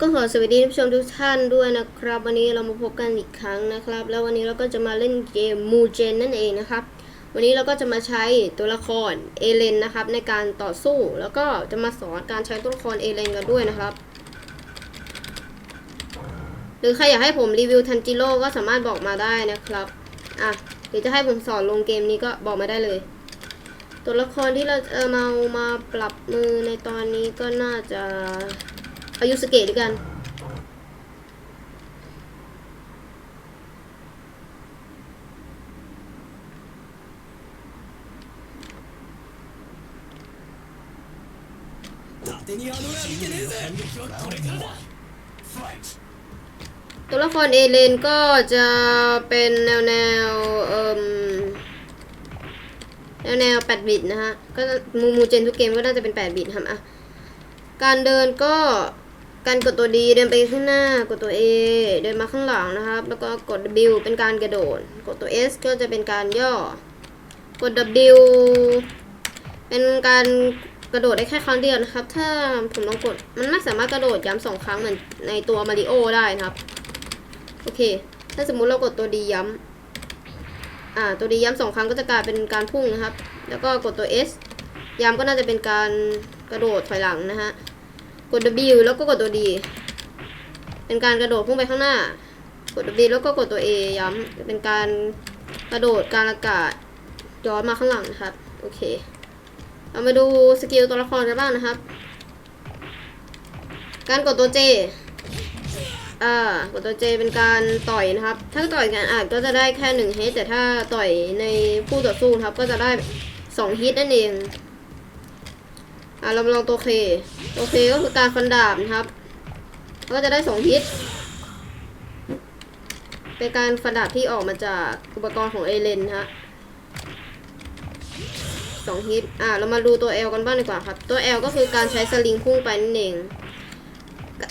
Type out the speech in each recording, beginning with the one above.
ก็ขอสวัสดีท่านผู้ชมทุกท่านด้วยนะครับ วันนี้เรามาพบกันอีกครั้งนะครับ แล้ววันนี้เราก็จะมาเล่นเกมมูเจนนั่นเองนะครับ วันนี้เราก็จะมาใช้ตัวละครเอเลนนะครับในการต่อสู้แล้วก็จะมาสอนการใช้ตัวละครเอเลนกันด้วยนะครับ หรือใครอยากให้ผมรีวิวทันจิโร่ก็สามารถบอกมาได้นะครับอะหรือจะให้ผมสอนลงเกมนี้ก็บอกมาได้เลย ตัวละครที่เราจะมามาปรับมือในตอนนี้ก็น่าจะ เอายูสเกตด้วยกัน ตัวละครเอเลนก็จะเป็นแนวแนวเอ่อแนวแนว8บิตนะฮะ ก็มูมูเจนทุกเกมก็น่าจะเป็น 8 บิตครับอะ การเดินก็ การกดตัว D เดินไปข้างหน้ากดตัว A เดินมาข้างหลังนะครับ แล้วก็กด W เป็นการกระโดด กดตัว S ก็จะเป็นการย่อ กด W เป็นการกระโดดได้แค่ครั้งเดียวนะครับ ถ้าผมลองกดมันไม่สามารถกระโดดย้ำสองครั้งเหมือนในตัวมาริโอได้นะครับ โอเค ถ้าสมมุติเรากดตัว D ย้ำอ่าตัว D ย้ำสองครั้งก็จะกลายเป็นการพุ่งนะครับ แล้วก็กดตัว S ย้ำก็น่าจะเป็นการกระโดดถอยหลังนะฮะ กด W แล้วก็กดตัว D เป็นการกระโดดพุ่งไปข้างหน้า กด W แล้วก็กดตัว A ย้ำเป็นการกระโดดการอากาศย้อนมาข้างหลังนะครับ โอเค เรามาดูสกิลตัวละครกันบ้างนะครับ การกดตัว J อ่ากดตัว J เป็นการต่อยนะครับ ถ้าต่อยกันอาจก็จะได้แค่หนึ่งฮิตแต่ถ้าต่อยในผู้ต่อสู้ครับก็จะได้สองฮิตนั่นเอง อ่าเรามาลองตัวเคตัวเคก็คือการฟันดาบนะครับก็จะได้สองฮิตเป็นการฟันดาบที่ออกมาจากอุปกรณ์ของเอเลนฮะสองฮิตอ่าเรามาดูตัว L กันบ้างดีกว่าครับ ตัว L ก็คือการใช้สลิงพุ่งไปนั่นเอง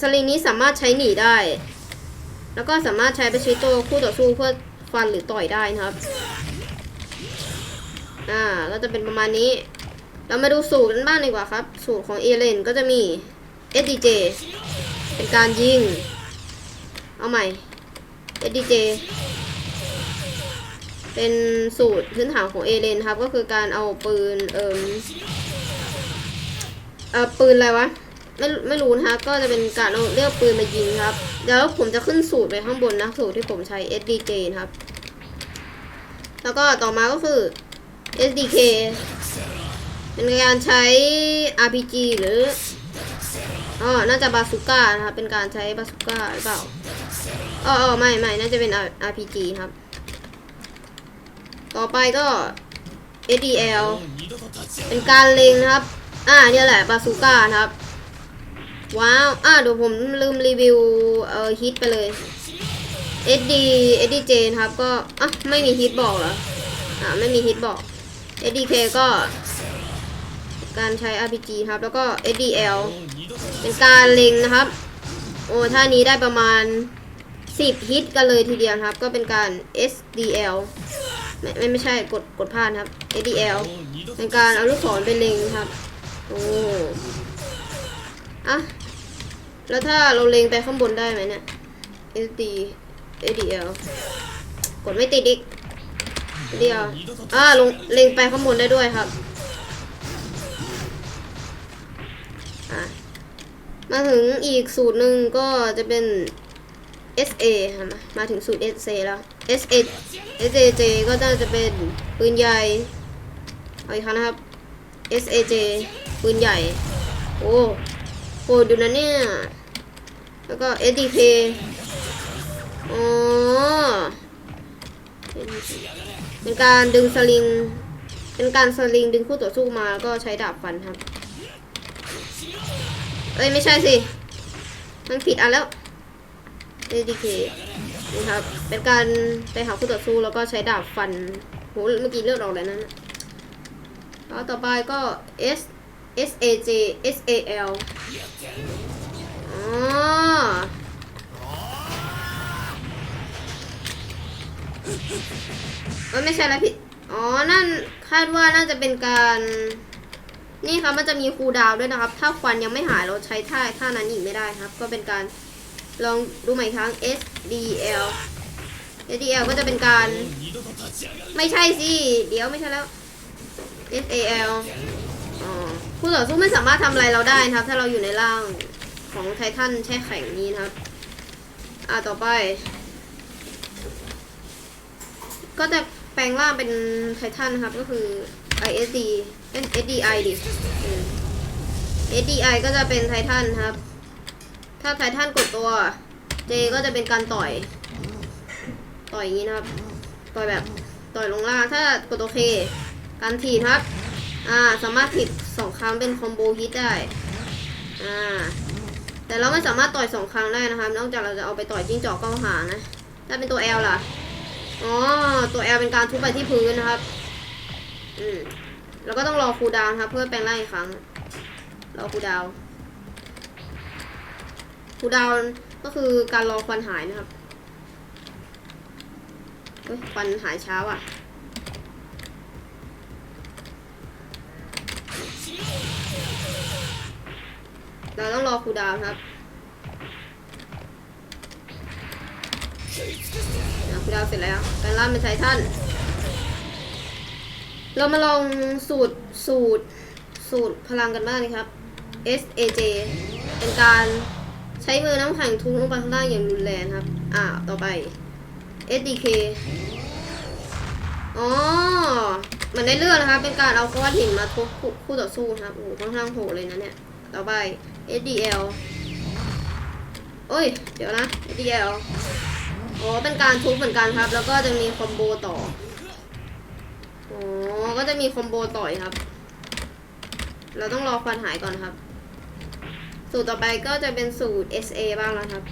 สลิงนี้สามารถใช้หนีได้ แล้วก็สามารถใช้ไปใช้ตัวคู่ต่อสู้เพื่อฟันหรือต่อยได้นะครับ อ่า ก็จะเป็นประมาณนี้ เรามาดูสูตรกันบ้างดีกว่าครับ สูตรของเอเลนก็จะมี SDJ เป็นการยิง เอาใหม่ SDJ เป็นสูตรพื้นฐานของเอเลนครับ ก็คือการเอาปืน เอิมเอ่อปืนอะไรวะ ไม่ไม่รู้นะก็จะเป็นการเอาเลือกปืนมายิงครับ เดี๋ยวผมจะขึ้นสูตรไปข้างบนนะ สูตรที่ผมใช้ SDJ ครับ แล้วก็ต่อมาก็คือ SDK เป็นการใช้ RPG หรืออ๋อน่าจะบาสุก้านะครับ เป็นการใช้บาสุก้าหรือเปล่าอ๋อไม่ไม่น่าจะเป็น RPG ครับ ต่อไปก็ SDL เป็นการเล็งนะครับ อ่าเนี่ยแหละบาสุก้านะครับ ว้าว อ่าเดี๋ยวผมลืมรีวิวเออฮิตไปเลย SD SDJ นะครับก็ อะ ไม่มีฮิตบอกเหรอ อ่าไม่มีฮิตบอก SDK ก็ การใช้ RPG ครับ แล้วก็ SDL เป็นการเล็งนะครับ โอ้ท่านี้ได้ประมาณ 10 ฮิตกันเลยทีเดียวครับ ก็เป็นการ SDL ไม่ไม่ใช่กดกดพลาดครับ SDL เป็นการเอาลูกศรไปเล็งครับ โอ้อะแล้วถ้าเราเล็งไปข้างบนได้ไหมเนี่ย SD ADL กดไม่ติดอีกเดียวอ่าลงเล็งไปข้างบนได้ด้วยครับ อะมาถึงอีกสูตรหนึ่งก็จะเป็น SA มามาถึงสูตร SA แล้ว SA SAJ ก็น่าจะเป็นปืนใหญ่เอาอีกครั้งนะครับ SAJ ปืนใหญ่ โอ้โหดูนะเนี่ย แล้วก็ SDK อ๋อเป็นการดึงสลิง เป็นการสลิงดึงคู่ต่อสู้มาแล้วก็ใช้ดาบฟันครับ เอ้ยไม่ใช่สิ มันผิดอันแล้ว SDK นะครับ เป็นการไปหาคู่ต่อสู้แล้วก็ใช้ดาบฟัน โห เมื่อกี้เลือดออกแล้วนั่นน่ะแล้วต่อไปก็ S S A J S A L อ๋อเออไม่ใช่แล้วผิด อ๋อ นั่นคาดว่าน่าจะเป็นการ นี่ครับมันจะมีคูดาวด้วยนะครับ ถ้าควันยังไม่หายเราใช้ท่าท่านั้นอีกไม่ได้ครับ ก็เป็นการลองดูใหม่ครั้ง SDL SDL ก็จะเป็นการ ไม่ใช่สิ เดี๋ยวไม่ใช่แล้ว SAL คู่ต่อสู้ไม่สามารถทำอะไรเราได้นะครับ ถ้าเราอยู่ในล่างของไททันแช่แข็งนี้นะครับ อ่าต่อไป ก็จะแปลงร่างเป็นไททันครับ ก็คือ ISD เป็น SDI ดิอืม SDI ก็จะเป็นไททันครับ ถ้าไททันกดตัว J ก็จะเป็นการต่อย ต่อยอย่างนี้นะครับ ต่อยแบบต่อยลงล่าง ถ้ากดตัว K การถีบครับ อ่า สามารถถีบสองครั้งเป็นคอมโบฮิตได้ อ่า แต่เราไม่สามารถต่อยสองครั้งได้นะครับ นอกจากเราจะเอาไปต่อยจิ้งจอกเก้าหางนะ ถ้าเป็นตัว L ล่ะ อ๋อ ตัว L เป็นการทุบไปที่พื้นนะครับ อืม แล้วก็ต้องรอคูดาวน์ครับ เพื่อแปลงร่างอีกครั้ง รอคูดาวคูดาวก็คือการรอควันหายนะครับเฮ้ยควันหายเช้าอะเราต้องรอคูดาวน์ครับคูดาวเสร็จแล้วแปลงร่างเป็นไททัน เรามาลองสูตรสูตรสูตรพลังกันบ้างนะครับ SAJ เป็นการใช้มือน้ำแข็งทุบลงไปข้างล่างอย่างรุนแรงครับ อ่า ต่อไป SDK อ๋อ มันได้เรืองนะครับเป็นการเอาก้อนหินมาทุบคู่ต่อสู้นะครับ โอ้โหค่อนข้างโหดเลยนะเนี่ย ต่อไป SDL โอ้ย เดี๋ยวนะ SDL อ๋อ เป็นการทุบเหมือนกันครับ แล้วก็จะมีคอมโบต่อ อ๋อ ก็จะมีคอมโบต่อยครับ เราต้องรอควันหายก่อนครับ สูตรต่อไปก็จะเป็นสูตร SA บ้างแล้วครับ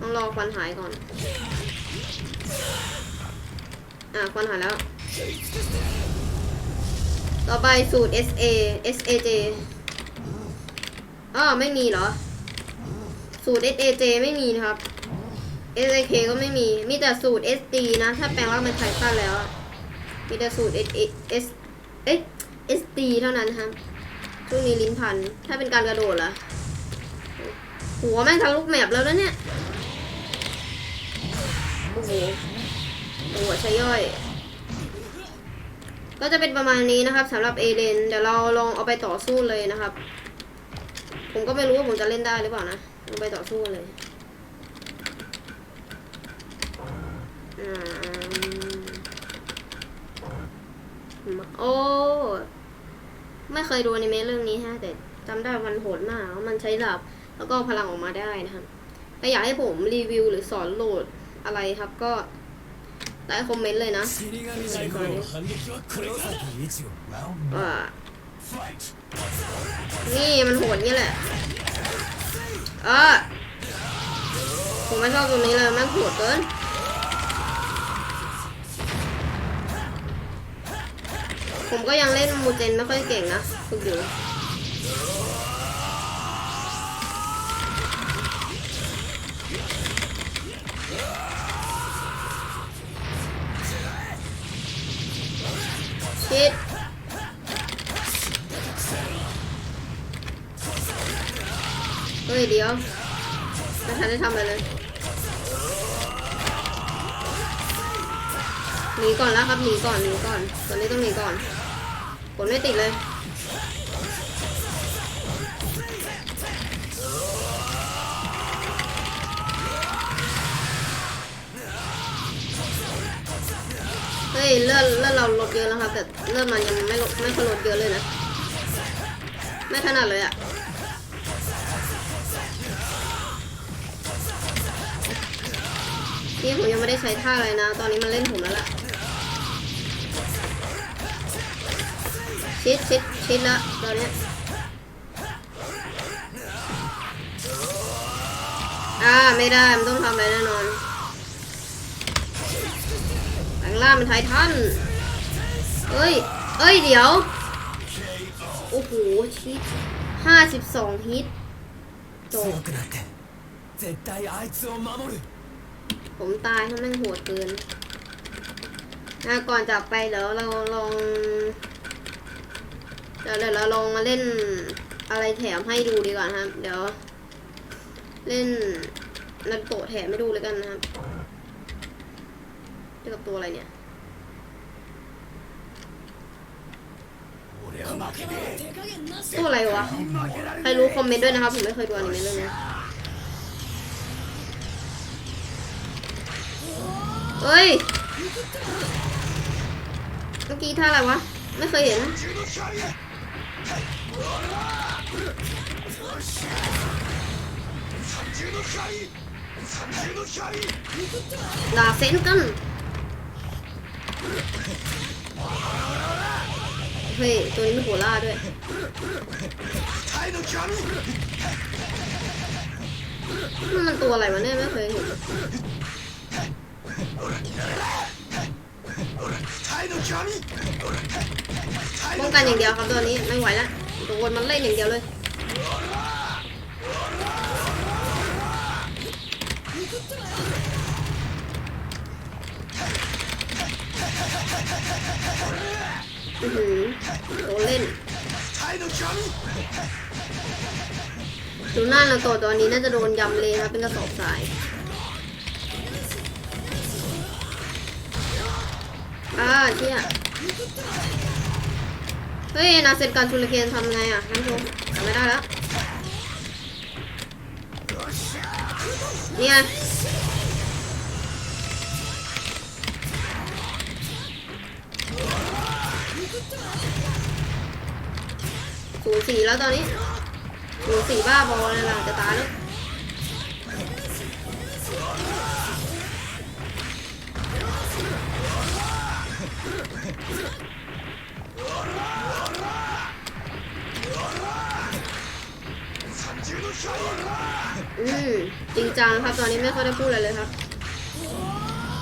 ต้องรอควันหายก่อน อ่าควันหายแล้ว ต่อไปสูตร SA SAJ อ้อไม่มีเหรอ สูตร SAJ ไม่มีนะครับ SAK ก็ไม่มี มีแต่สูตร SD นะ ถ้าแปลงร่างเป็นไททันแล้ว มีแต่สูตร S S เอ๊ะ SD เท่านั้นครับช่วงนี้ลิ้นพัน ถ้าเป็นการกระโดดล่ะหัวแม่งทะลุแมปแล้วนะเนี่ย โอ้โหหัวใช้ย่อย ก็จะเป็นประมาณนี้นะครับสำหรับเอเดนเดี๋ยวเราลองเอาไปต่อสู้เลยนะครับ ผมก็ไม่รู้ว่าผมจะเล่นได้หรือเปล่านะเอาไปต่อสู้เลย อืม โอ้ ไม่เคยดูในเมะเรื่องนี้ฮะ แต่จำได้มันโหดมากมันใช้ลับแล้วก็พลังออกมาได้นะครับใครอยากให้ผมรีวิวหรือสอนโหลดอะไรครับก็ใต้คอมเมนต์เลยนะนี่มันโหดงี้แหละเออผมไม่ชอบตรงนี้เลยมันโหดเกิน ผมก็ยังเล่นมูเจนไม่ค่อยเก่งนะฝึกอยู่ชิดเฮ้ยเดี๋ยวไม่ทันได้ทำอะไรเลยหนีก่อนแล้วครับหนีก่อนหนีก่อนตอนนี้ต้องหนีก่อน ผลไม่ติดเลยเฮ้ยเลือดเลือดเราลดเยอะแล้วครับแต่เลือดมันยังไม่ลดไม่ค่อยลดเยอะเลยนะ ไม่ขนาดเลยอะนี่ผมยังไม่ได้ใช้ท่าอะไรนะ ตอนนี้มันเล่นผมแล้วล่ะ ชิดชิดชิดละตอนนี้อ่าไม่ได้ มันต้องทำอะไรแน่นอนหลังล่ามันไททันเอ้ย เอ้ย เดี๋ยว โอ้โห ชิดห้าสิบสองฮิตจบผมตายถ้าไม่งโหดเกินนะก่อนจากไปแล้วเราลอง ดี๋ยวเดี๋ยวเราลองมาเล่นอะไรแถมให้ดูดีกว่าครับ เดี๋ยว เล่นนันโตแถมไม่ดูเลยกันนะครับเกี่ยวกับตัวอะไรเนี่ยตัวอะไรวะ ใครรู้คอมเมนต์ด้วยนะครับ ผมไม่เคยดูอนิเมะเรื่องนี้เฮ้ย เมื่อกี้ท่าอะไรวะ ไม่เคยเห็น ดาเซนกันเฮ้ย ตัวนี้มีหัวล่าด้วยมันมันตัวอะไรวะเนี่ยไม่เคยเห็น ป้องกันอย่างเดียวครับตัวนี้ไม่ไหวแล้วโดนมันเล่นอย่างเดียวเลยอือหือโดนเล่นดูหน้านาโตะตัวนี้น่าจะโดนยำเลยครับเป็นกระสอบทราย อ่าเที่ยเฮ้ยนาเซนการชูริเคนทำไงอะท่านผู้ชมทำไม่ได้แล้วเนี่ยสูสีแล้วตอนนี้หนูสีบ้าบอเลยล่ะจะตายแล้ว จริงจังครับ ตอนนี้ไม่ค่อยได้พูดอะไรเลยครับ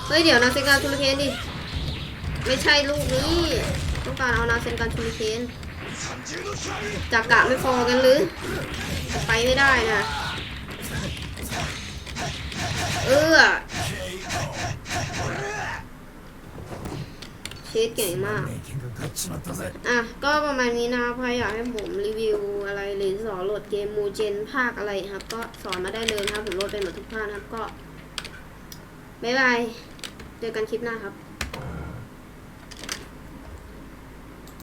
เฮ้ย เดี๋ยวนาเซนการทูริเคนดิ ไม่ใช่ลูกนี้ ต้องการเอานาเซนการทูริเคนจากกะไม่พอกันหรือ ไปไม่ได้นะ เออเชดเก่งมาก อะ ก็ประมาณนี้นะครับใครอยากให้ผมรีวิวอะไรหรือสอนโหลดเกมมูเจนภาคอะไรครับ ก็สอนมาได้เลยครับ ผมโหลดเป็นหมดทุกภาคครับก็บ๊ายบาย เจอกันคลิปหน้าครับ